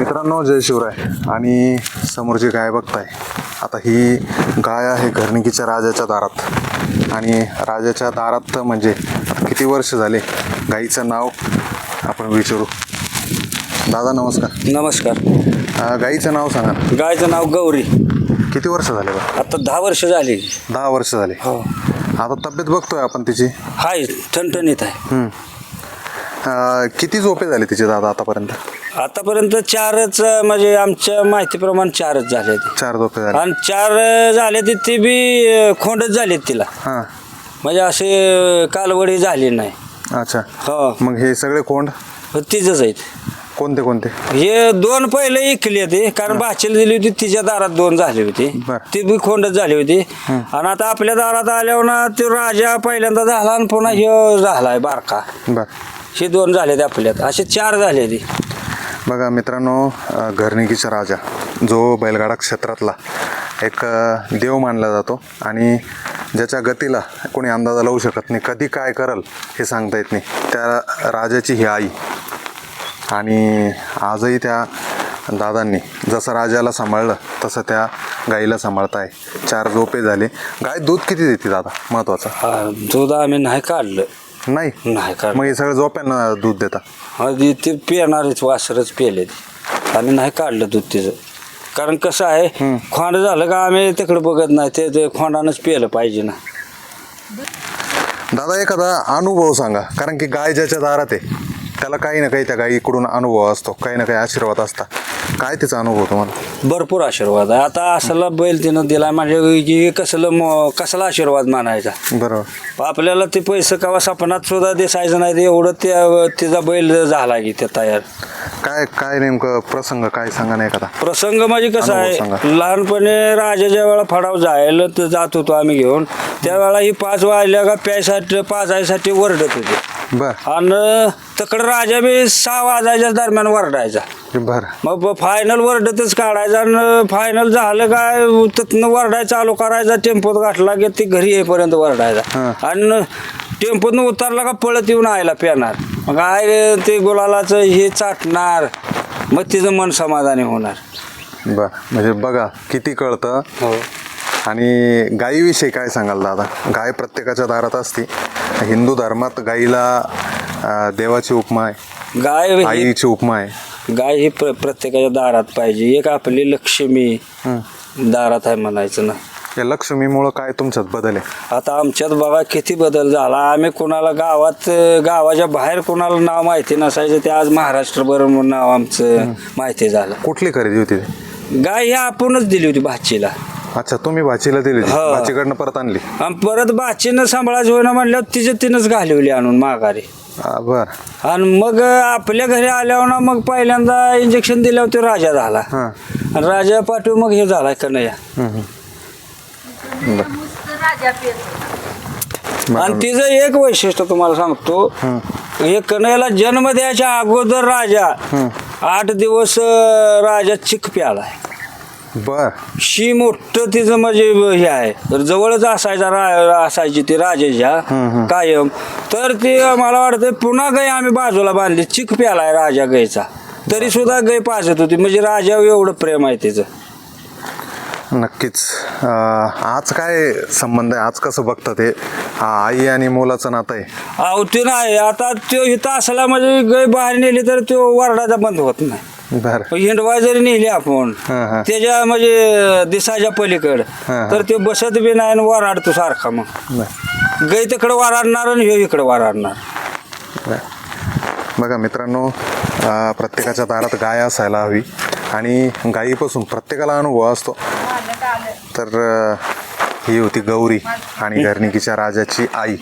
मित्रांनो जय शिवराय. आणि समोरची गाय बघताय. आता ही गाय आहे घरणिकीच्या राजाच्या दारात. आणि राजाच्या दारात म्हणजे किती वर्ष झाले गाईचं नाव आपण विचारू? दादा नमस्कार. नमस्कार. गाईचं नाव सांगा गायचं नाव गौरी. किती वर्ष झाले आता दहा वर्ष झाली. दहा वर्ष झाले. हो. आता तब्येत बघतोय आपण तिची? हाय ठणठणीत आहे. किती झोपे झाले तिचे दादा आतापर्यंत? आतापर्यंत चारच म्हणजे आमच्या माहितीप्रमाणे चारच झाले चार झाले. आणि चार झाले ते ती बी खोंडच झालेत तिला. हां. म्हणजे असे कालवडी झाली नाही. अच्छा. हो. मग हे सगळे कोंड तिचंच आहेत. कोणते कोणते? हे दोन पहिले इकली होती कारण भाचीला दिली होती तिच्या दारात दोन झाली होती. बर. ती बी खोंडच झाली होती. आणि आता आपल्या दारात आल्यावर ना तो राजा पहिल्यांदा झाला आणि पुन्हा ह्यो झालाय बारका. बरं. हे दोन झाले आपल्यात. असे चार झाले ती. बघा मित्रांनो अ, घरणिकीचा राजा जो बैलगाडा क्षेत्रातला एक देव मानला जातो आणि ज्याच्या गतीला कोणी अंदाजा लावू शकत नाही कधी काय करल हे सांगता येत नाही. त्या राजाची ही आई आणि आजही त्या दादांनी जसं राजाला सांभाळलं तसं त्या गाईला सांभाळताय. चार झोपे झाले. गाय दूध किती देते दादा? महत्वाचं. दूध आम्ही नाही काढलं. नाही. नाही मग हे सगळं झोप्यांना दूध देता. आधी ते पिणारच वासरच पेले ते. आम्ही नाही काढलं दूध तिचं. कारण कसं आहे खोंड झालं का आम्ही तिकडे बघत नाही ते ते खोंडानंच पेलं पाहिजे ना. दादा एखादा अनुभव सांगा कारण की गाय ज्याच्या दारात आहे त्याला काही ना काही त्या गायीकडून अनुभव असतो काही ना काही आशीर्वाद असतात. काय त्याचा अनुभव तुम्हाला? भरपूर आशीर्वाद आहे. आता असला बैल तिनं दिला म्हणजे की कसलं म कसला आशीर्वाद मानायचा? बरोबर. आपल्याला ते पैसे कवा सपनात सुद्धा दिसायचं नाही ते एवढं त्या तिचा बैल झाला की ते तयार. काय काय नेमकं प्रसंग काय सांगा ना एखादा? प्रसंग म्हणजे कसं अनुभव आहे सांगा. लहानपणी राजा ज्या वेळा फडाव जायला तर जात होतो आम्ही घेऊन. त्यावेळेला ही पाच वाजल्या का प्यायसाठी पाजायसाठी वरडत होते. बर. आणि तकडं राजा बी सहा वाजायच्या दरम्यान वरडायचा. बर. मग फायनल वरडतच काढायचा आणि फायनल झालं काय तिथनं वरडाय चालू करायचा टेम्पोत गाठला की ती घरी येईपर्यंत वरडायचा. आणि टेम्पोतनं उतरला का पळत येऊन आयला पेणार. मग काय ते गुलालाचं हे चाटणार. मग तिचं मन समाधानी होणार. बर. म्हणजे बघा किती कळतं? हो. आणि गायीविषयी काय सांगाल दादा? गाय प्रत्येकाच्या दारात असते. हिंदू धर्मात गाईला अं, देवाची उपमा आहे. गाय आईची उपमा आहे. गाय ही प्र प्रत्येकाच्या दारात पाहिजे. एक आपली लक्ष्मी. दारात आहे म्हणायचं ना. या लक्ष्मीमुळं काय तुमच्यात बदल आहे? आता आमच्यात बघा किती बदल झाला. आम्ही कोणाला गावात गावाच्या बाहेर कोणाला नाव माहिती नसायचं. ते आज महाराष्ट्रभर नाव आमचं माहिती झालं. कुठली खरेदी होती गाय ही आपणच दिली होती भाचीला. अच्छा तुम्ही भाचीला दिली. हो. भाचीकडनं परत आणली. आणि परत भाचीनं सांभाळायचं होईना म्हणल्यावर तिच्या तिनंच घालवली आणून माघारी. हा, बर. आणि मग आपल्या घरी आल्यावर ना मग पहिल्यांदा इंजेक्शन दिल्यावर तो राजा झाला. हां. आणि राजा पाठवून मग हे झाला कन्हैया. आणि तिचं एक वैशिष्ट्य तुम्हाला सांगतो. हे कन्हैयाला जन्म द्यायच्या अगोदर राजा आठ दिवस अं, राजा चिक प्यालाय. बर. शी मोठं तिचं म्हणजे हे आहे. तर जवळच असायचा रा असायची ती राजाच्या कायम. तर ती मला वाटतं पुन्हा गाय आम्ही बाजूला बांधली. चिक प्यालाय राजा गायचा तरी सुद्धा गाय पाजत होती. म्हणजे राजावर एवढं प्रेम आहे तिचं. नक्कीच. अं, आज काय संबंध आहे? आज कसं बघतात ते हा आई आणि मुलाचं नातं आहे. अहो ते नाही. आता तो इथं असला म्हणजे गाय बाहेर नेली तर तो वरडायचा बंद होत नाही. बर. हिंडवा जरी नेली आपण. हां, हां. त्याच्या म्हणजे दिसाच्या पलीकडं. हां. तर ते बसत बी नाही आणि वराडतो सारखा मग. बर. गाय तिकडं वराडणार आणि ह्यो इकडं वराडणार. बर. बघा मित्रांनो अं, प्रत्येकाच्या दारात गाय असायला हवी आणि गायीपासून प्रत्येकाला अनुभव असतो. तर अं, ही होती गौरी आणि घरणिकीच्या राजाची आई.